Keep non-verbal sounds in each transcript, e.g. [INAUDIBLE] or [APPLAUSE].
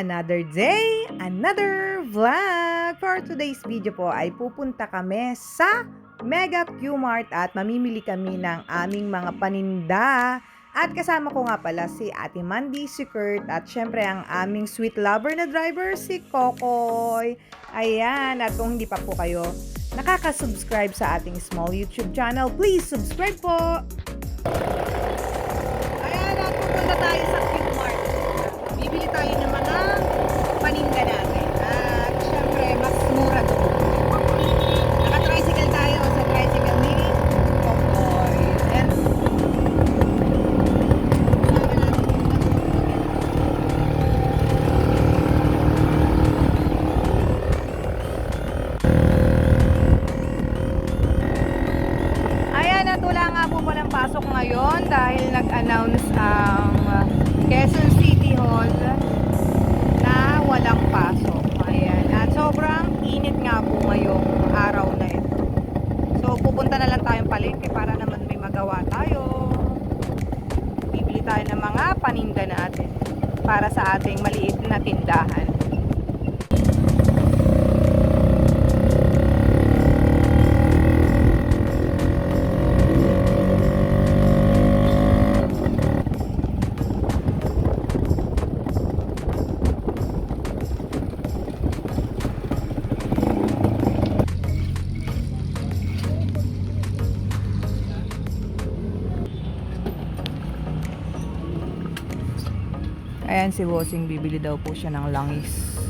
another day, another vlog. For today's video po ay pupunta kami sa Mega Q-Mart at mamimili kami ng aming mga paninda. At kasama ko nga pala si Ate Mandy, si Kurt, at syempre ang aming sweet lover na driver, si Kokoy. Ayan, at kung hindi pa po kayo nakaka-subscribe sa ating small YouTube channel, please subscribe po! Po palang pasok ngayon dahil nag-announce ang uh, Quezon City Hall na walang pasok. Ayan, at sobrang init nga po ngayong araw na ito. So, pupunta na lang tayong palengke para naman may magawa tayo. Bibili tayo ng mga paninda natin para sa ating maliit na tindahan. Ayan si Bossing, bibili daw po siya ng langis.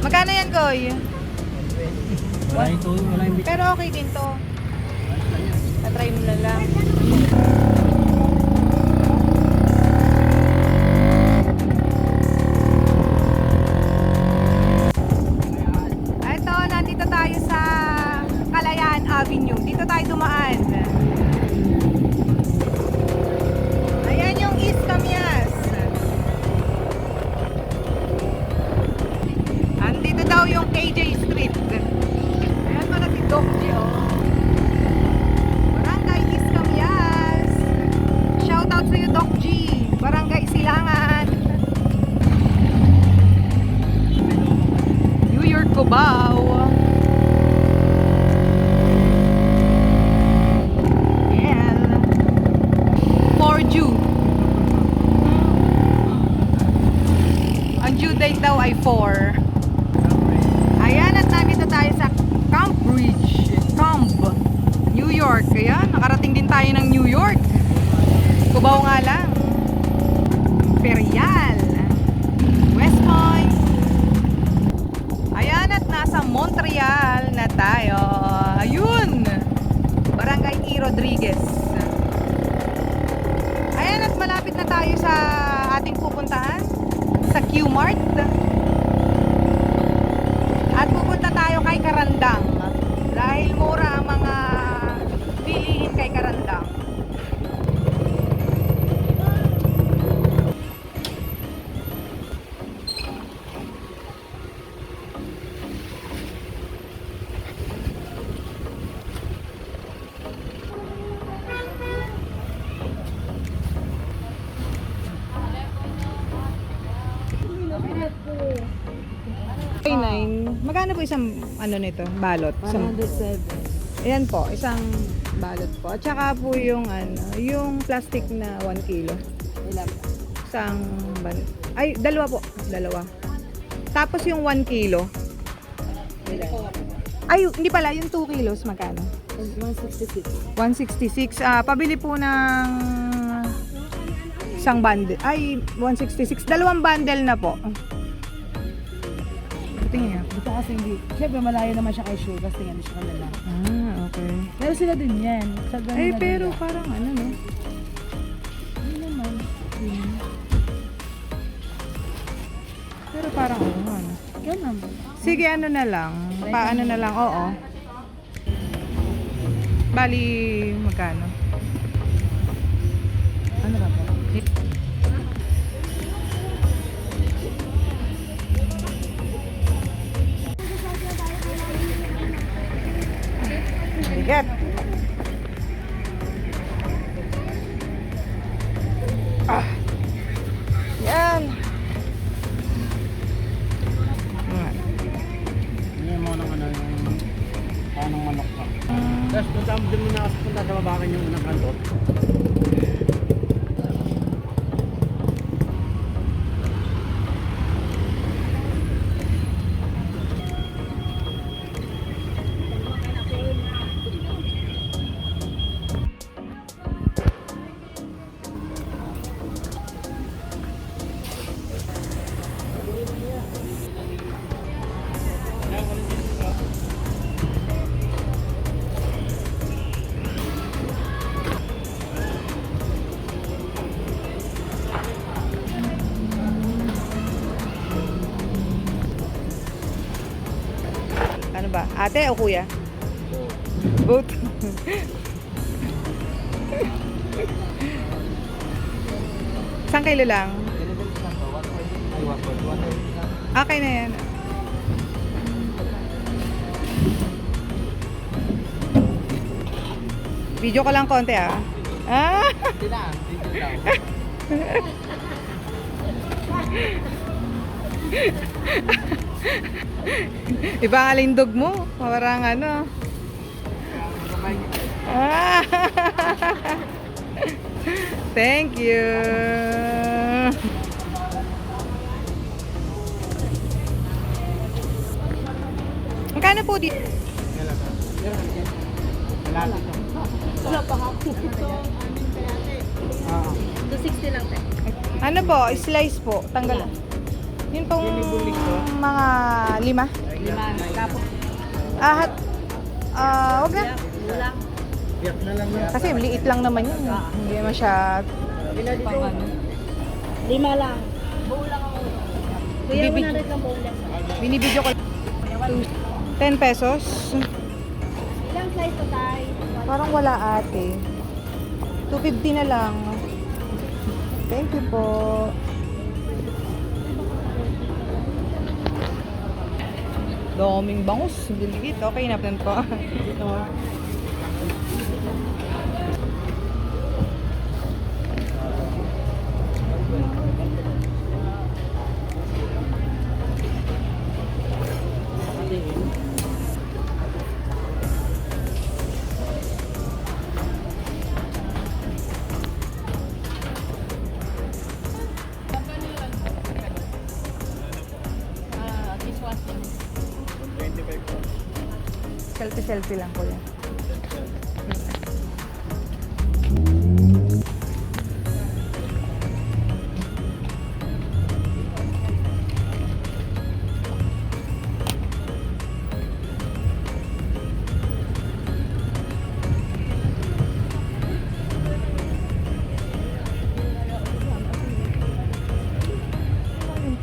Magkano yan, Goy? Wala ito, wala Pero okay din to. Tatry mo na lang. Date daw ay 4. Ayan, at nandito tayo sa Camp Bridge. Camp, New York. Ayan, nakarating din tayo ng New York. Cubao nga lang. Imperial. West Point. Ayan, at nasa Montreal na tayo. Ayun! Barangay E. Rodriguez. Ayan, at malapit na tayo sa ating pupuntahan. Sa Q-Mart. At pupunta tayo kay Karandang. Magkano po isang ano nito? Balot? Isang, 107. ayan po, isang balot po. At saka po yung ano, yung plastic na 1 kilo. Ilan? Isang balot. Ay, dalawa po. Dalawa. Tapos yung 1 kilo. Ay, hindi pala, yung 2 kilos, magkano? 166. 166. Ah, pabili po ng isang bundle. Ay, 166. Dalawang bundle na po. Dito kasi hindi. Siyempre malayo naman siya kay Sure kasi nga siya kanila. Ah, okay. Pero sila din yan. Sa ganun Eh, na pero nila. parang ano, no? Hindi naman. Pero parang ano, ano. Yan naman. Sige, ano na lang. Paano na lang, oo. Bali, magkano? Ano ba ba? Akyat. Ah. Yan. Ngayon mo nang ano yung kanang manok ka. Tapos punta mo din muna sa punta sa babakan yung unang kanto. Ba? Ate o kuya? Both. Isang kilo lang. Okay na yan. Video ko lang konti ah. Ah! [LAUGHS] [LAUGHS] Iba ang alindog mo. Parang ano. Ah! [LAUGHS] Thank you. Magkano po dito? Wala pa ako. 260 lang tayo. Ano po? Slice po. Tanggal. Yun pong mga lima. Lima. Kapos. Ah, hat, ah, wag na. Kasi liit lang naman yun. Hindi naman siya ano. Lima lang. Buo lang ako. Kuya, Bibig- 100 lang buo lang. binibidyo ko. 10 pesos. Ilang slice to tayo? Parang wala ate. 250 na lang. Thank you po. Daming bangus. Biligit. Okay na po. Ah, [LAUGHS] Selfie-selfie lang ko yan.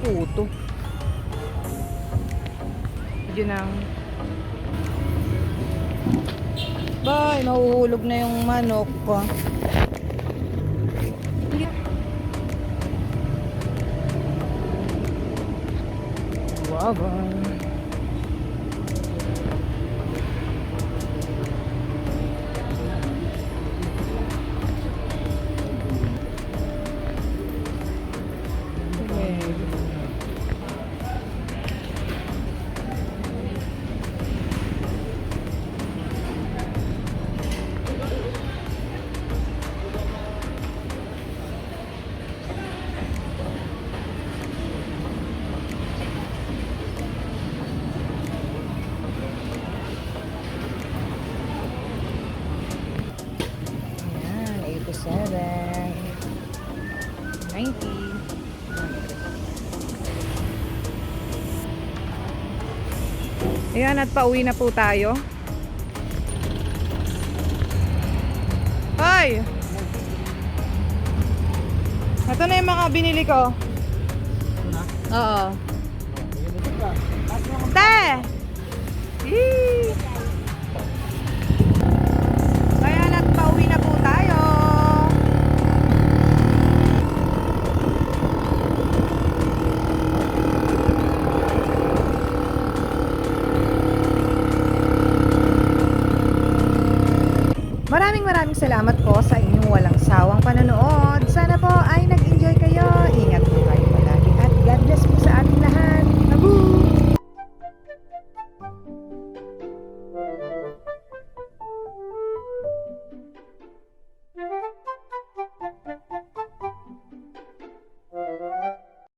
Puto. Yun ang Bay, mahuhulog na yung manok ko. Wow, Ayan, Ayan, at pauwi na po tayo. Hoy! Ito na yung mga binili ko. Oo. Te! Yee! Salamat